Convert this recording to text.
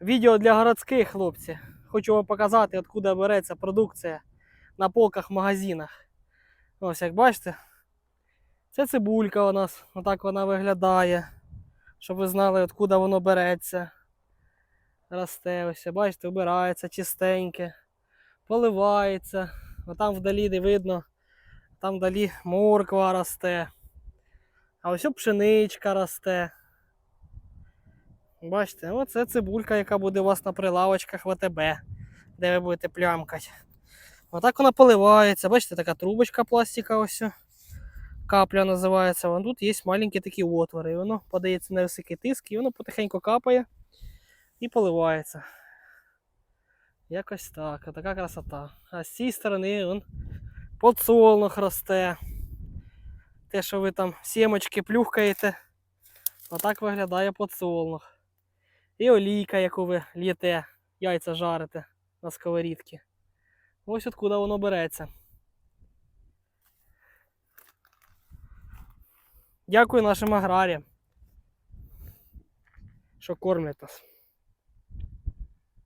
Відео для городських хлопці. Хочу вам показати, откуда береться продукція на полках в магазинах. Ось як бачите, це цибулька у нас, отак вона виглядає. Щоб ви знали, откуда воно береться. Росте, ось, бачите, вбирається чистеньке, поливається. Отам вдалі де видно, там вдалі морква росте. А ось пшеничка росте. Бачите, оце цибулька, яка буде у вас на прилавочках ВТБ, де ви будете плямкати. Отак вона поливається. Бачите, така трубочка пластика ось. Капля називається. Вон тут є маленькі такі отвори. І воно подається на високий тиск, і воно потихеньку капає і поливається. Якось так. Така красота. А з цієї сторони вон, подсолнух росте. Те, що ви там сімочки плюхкаєте, отак виглядає подсолнух. І олійка, яку ви л'єте, яйця жарите на сковорідці. Ось откуда воно береться. Дякую нашим аграріям, що кормлять нас.